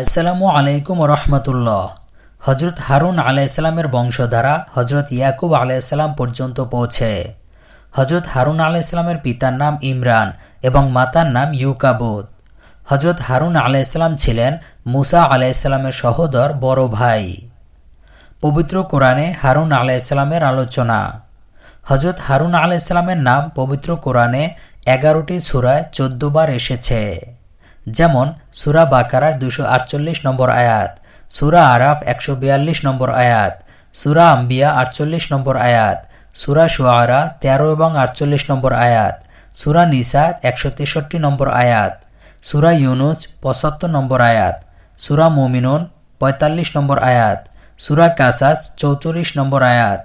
আসসালামু আলাইকুম রহমতুল্লাহ হজরত হারুন আলাইসাল্লামের বংশধারা হজরত ইয়াকুব আলাইসাল্লাম পর্যন্ত পৌঁছে। হজরত হারুন আলাইসাল্লামের পিতার নাম ইমরান এবং মাতার নাম ইউকাবুদ হজরত হারুন আলাইসাল্লাম ছিলেন মুসা আলাইসাল্লামের সহোদর বড় ভাই। পবিত্র কোরআনে হারুন আলাইসাল্লামের আলোচনা। হজরত হারুন আলাইসাল্লামের নাম পবিত্র কোরআনে এগারোটি সুরায় চোদ্দ বার এসেছে। যেমন সুরা বাকারার দুশো আটচল্লিশ নম্বর আয়াত, সুরা আরাফ একশো বিয়াল্লিশ নম্বর আয়াত, সুরা আম্বিয়া আটচল্লিশ নম্বর আয়াত, সুরা শুয়ারা তেরো এবং আটচল্লিশ নম্বর আয়াত, সুরা নিসা একশো তেষট্টি নম্বর আয়াত, সুরা ইউনুস পঁচাত্তর নম্বর আয়াত, সুরা মুমিনুন পঁয়তাল্লিশ নম্বর আয়াত, সুরা কাসাস চৌচল্লিশ নম্বর আয়াত,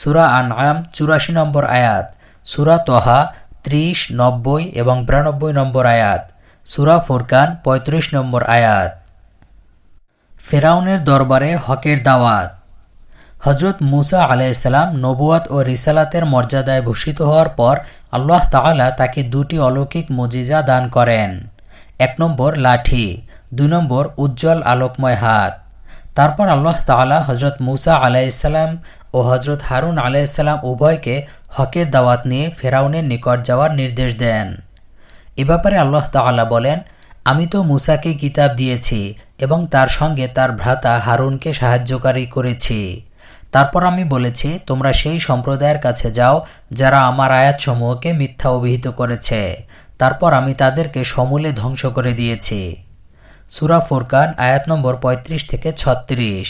সুরা আনআম চুরাশি নম্বর আয়াত, সুরা তোহা ত্রিশ, নব্বই এবং বিরানব্বই নম্বর আয়াত। সুরা ফুরকান ৩৫ নম্বর আয়াত। ফেরাউনের দরবারে হকের দাওয়াত। হজরত মুসা আলাইসাল্লাম নবুয়াত ও রিসালাতের মর্যাদায় ভূষিত হওয়ার পর আল্লাহ তাআলা তাকে দুটি অলৌকিক মজিজা দান করেন। এক নম্বর লাঠি, দুই নম্বর উজ্জ্বল আলোকময় হাত। তারপর আল্লাহ তাআলা হজরত মুসা আলাইসাল্লাম ও হজরত হারুন আলাইসাল্লাম উভয়কে হকের দাওয়াত নিয়ে ফেরাউনের নিকট যাওয়ার নির্দেশ দেন। এ ব্যাপারে আল্লাহ তাআলা বলেন, আমি তো মুসাকে কিতাব দিয়েছি এবং তার সঙ্গে তার ভ্রাতা হারুনকে সাহায্যকারী করেছি। তারপর আমি বলেছি, তোমরা সেই সম্প্রদায়ের কাছে যাও যারা আমার আয়াতসমূহকে মিথ্যা অভিহিত করেছে। তারপর আমি তাদেরকে সমূলে ধ্বংস করে দিয়েছি। সুরা ফুরকান, আয়াত নম্বর ৩৫ থেকে ছত্রিশ।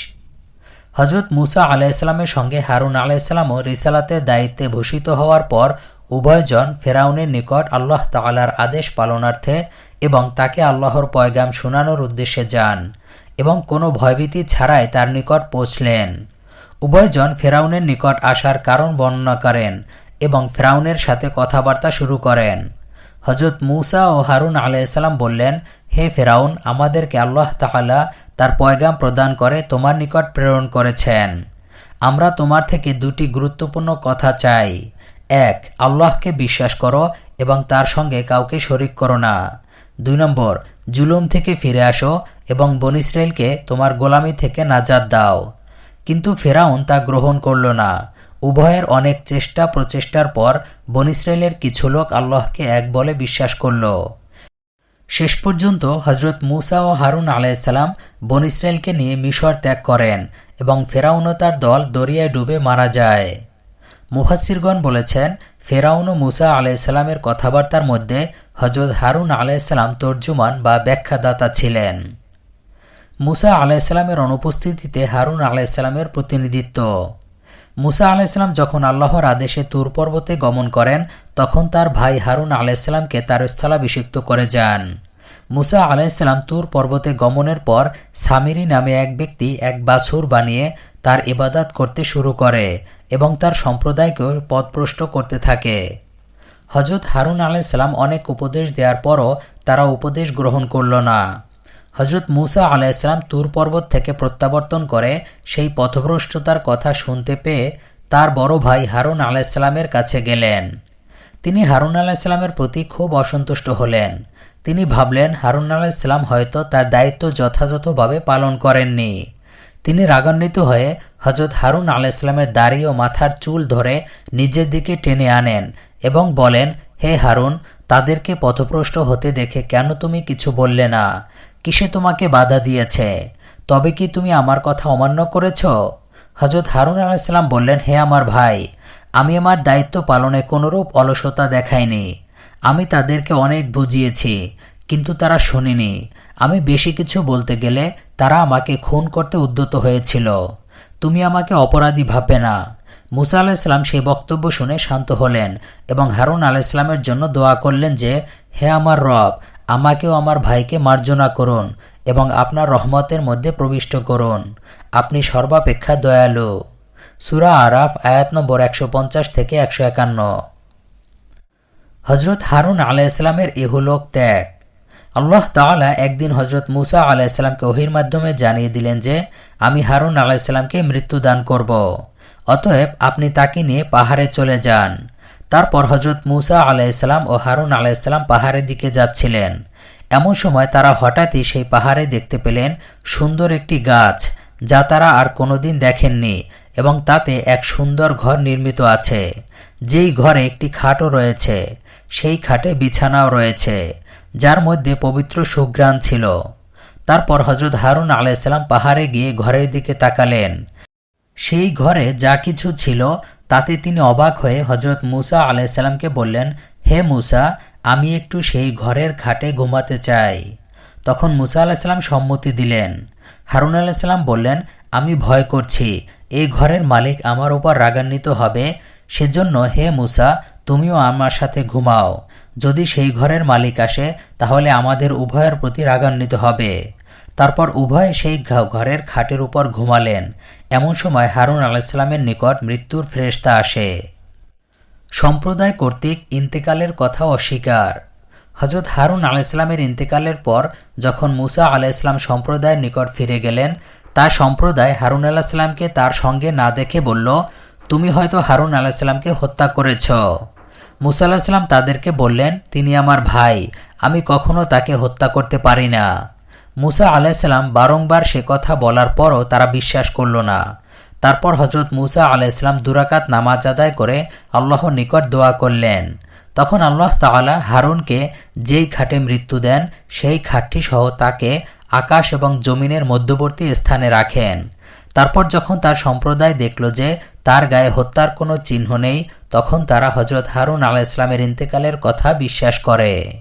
হজরত মুসা আলাইসাল্লামের সঙ্গে হারুন আলাইসাল্লামও রিসালাতের দায়িত্বে ভূষিত হওয়ার পর উভয়জন ফেরাউনের নিকট আল্লাহ তাআলার আদেশ পালনার্থে এবং তাকে আল্লাহর পয়গাম শোনানোর উদ্দেশ্যে যান এবং কোনো ভয়ভীতি ছাড়াই তার নিকট পৌঁছলেন। উভয়জন ফেরাউনের নিকট আসার কারণ বর্ণনা করেন এবং ফেরাউনের সাথে কথাবার্তা শুরু করেন। হজরত মুসা ও হারুন আলাইসাল্লাম বললেন, হে ফেরাউন, আমাদেরকে আল্লাহ তাআলা তার পয়গাম প্রদান করে তোমার নিকট প্রেরণ করেছেন। আমরা তোমার থেকে দুটি গুরুত্বপূর্ণ কথা চাই। এক, আল্লাহকে বিশ্বাস করো এবং তার সঙ্গে কাউকে শরিক করো না। দুই নম্বর, জুলুম থেকে ফিরে আসো এবং বন ইসরায়েলকে তোমার গোলামি থেকে নাজাদ দাও। কিন্তু ফেরাউন তা গ্রহণ করল না। উভয়ের অনেক চেষ্টা প্রচেষ্টার পর বন ইসরায়েলের কিছু লোক আল্লাহকে এক বলে বিশ্বাস করল। শেষ পর্যন্ত হজরত মুসা ও হারুন আলাইসাল্লাম বন ইসরায়েলকে নিয়ে মিশর ত্যাগ করেন এবং ফেরাউন তার দল দরিয়ায় ডুবে মারা যায়। মুফাসিরগণ বলেছেন, ফেরাউন ও মুসা আলাইসাল্লামের কথাবার্তার মধ্যে হজরত হারুন আলাইসাল্লাম তর্জুমান বা ব্যাখ্যাদাতা ছিলেন। মুসা আলাইসাল্লামের অনুপস্থিতিতে হারুন আলাইসাল্লামের প্রতিনিধিত্ব। মুসা আলাইসাল্লাম যখন আল্লাহর আদেশে তুর পর্বতে গমন করেন, তখন তার ভাই হারুন আলাইসাল্লামকে তার স্থলাভিষিক্ত করে যান। মুসা আলাইসাল্লাম তুর পর্বতে গমনের পর সামিরি নামে এক ব্যক্তি এক বাছুর বানিয়ে তার ইবাদাত করতে শুরু করে। এবং তার সম্প্রদায়কেও পথপ্রষ্ট করতে থাকে। হজরত হারুন আলাইসাল্লাম অনেক উপদেশ দেওয়ার পরও তারা উপদেশ গ্রহণ করল না। হজরত মুসা আলাইসাল্লাম তুর পর্বত থেকে প্রত্যাবর্তন করে সেই পথভ্রষ্টতার কথা শুনতে পেয়ে তার বড় ভাই হারুন আলাইসাল্লামের কাছে গেলেন। তিনি হারুন আলাইসাল্লামের প্রতি খুব অসন্তুষ্ট হলেন। তিনি ভাবলেন, হারুন আলাইসাল্লাম হয়তো তার দায়িত্ব যথাযথভাবে পালন করেননি। তিনি রাগান্বিত হয়ে হজরত হারুন আলাইসাল্লামের দাড়ি ও মাথার চুল ধরে নিজের দিকে টেনে আনেন এবং বলেন, হে হারুন, তাদেরকে পথপ্রষ্ট হতে দেখে কেন তুমি কিছু বললে না? কিসে তোমাকে বাধা দিয়েছে? তবে কি তুমি আমার কথা অমান্য করেছ? হজরত হারুন আলাইসাল্লাম বললেন, হে আমার ভাই, আমি আমার দায়িত্ব পালনে কোনোরূপ অলসতা দেখাইনি। আমি তাদেরকে অনেক বুঝিয়েছি। কিন্তু তারা শোনেনি। আমি বেশি কিছু বলতে গেলে তারা আমাকে খুন করতে উদ্যত হয়েছিল। তুমি আমাকে অপরাধী ভাবে না। মুসা আলাইসাল্লাম সেই বক্তব্য শুনে শান্ত হলেন এবং হারুন আলাইসলামের জন্য দোয়া করলেন যে, হে আমার রব, আমাকেও আমার ভাইকে মার্জনা করুন এবং আপনার রহমতের মধ্যে প্রবিষ্ট করুন। আপনি সর্বাপেক্ষা দয়ালু। সুরা আরাফ, আয়াত নম্বর একশো পঞ্চাশ থেকে একশো একান্ন। হজরত হারুন আলাইসলামের ইহুলোক ত্যাগ। আল্লাহ তাআলা একদিন হজরত মুসা আলাইসাল্লামকে ওহির মাধ্যমে জানিয়ে দিলেন যে, আমি হারুন আলাইসাল্লামকে মৃত্যু দান করব। অতএব আপনি তাকে নিয়ে পাহাড়ে চলে যান। তারপর হজরত মুসা আলাইসাল্লাম ও হারুন আলাইসাল্লাম পাহাড়ের দিকে যাচ্ছিলেন। এমন সময় তারা হঠাৎই সেই পাহাড়ে দেখতে পেলেন সুন্দর একটি গাছ, যা তারা আর কোনোদিন দেখেননি এবং তাতে এক সুন্দর ঘর নির্মিত আছে। যেই ঘরে একটি খাটও রয়েছে, সেই খাটে বিছানাও রয়েছে। যার মধ্যে পবিত্র সুগ্রাণ ছিল। তারপর হজরত হারুন আলাইসাল্লাম পাহাড়ে গিয়ে ঘরের দিকে তাকালেন। সেই ঘরে যা কিছু ছিল, তাতে তিনি অবাক হয়ে হজরত মুসা আলাইসাল্লামকে বললেন, হে মুসা, আমি একটু সেই ঘরের খাটে ঘুমাতে চাই। তখন মুসা আলাইসাল্লাম সম্মতি দিলেন। হারুন আলাইসাল্লাম বললেন, আমি ভয় করছি। এই ঘরের মালিক আমার উপর রাগান্বিত হবে। সেজন্য হে মুসা তুমিও আমার সাথে ঘুমাও। যদি সেই ঘরের মালিক আসে, তাহলে আমাদের উভয়ের প্রতি রাগান্বিত হবে। তারপর উভয় সেই ঘরের খাটের উপর ঘুমালেন। এমন সময় হারুন আলাইসাল্লামের নিকট মৃত্যুর ফেরেশতা আসে। সম্প্রদায় কর্তৃক ইন্তেকালের কথা অস্বীকার। হজরত হারুন আলাইসলামের ইন্তেকালের পর যখন মুসা আলাইসলাম সম্প্রদায়ের নিকট ফিরে গেলেন তার সম্প্রদায় হারুন আলাহিসাল্লামকে তার সঙ্গে না দেখে বলল, তুমি হয়তো হারুন আলাহিসাল্লামকে হত্যা করেছ। মুসা আলাহিসাল্লাম তাদেরকে বললেন, তিনি আমার ভাই, আমি কখনো তাকে হত্যা করতে পারি না। মুসা আলাইসাল্লাম বারংবার সে কথা বলার পরও তারা বিশ্বাস করল না। তারপর হজরত মুসা আলাইসাল্লাম দুরাকাত নামাজ আদায় করে আল্লাহর নিকট দোয়া করলেন। তখন আল্লাহ তাআলা হারুনকে যেই খাটে মৃত্যু দেন, সেই খাটটি সহ তাকে আকাশ এবং জমিনের মধ্যবর্তী স্থানে রাখেন। তারপর যখন তার সম্প্রদায় দেখল যে তার গায়ে হত্যার কোনো চিহ্ন নেই, তখন তারা হজরত হারুন আলাহ ইসলামের ইন্তেকালের কথা বিশ্বাস করে।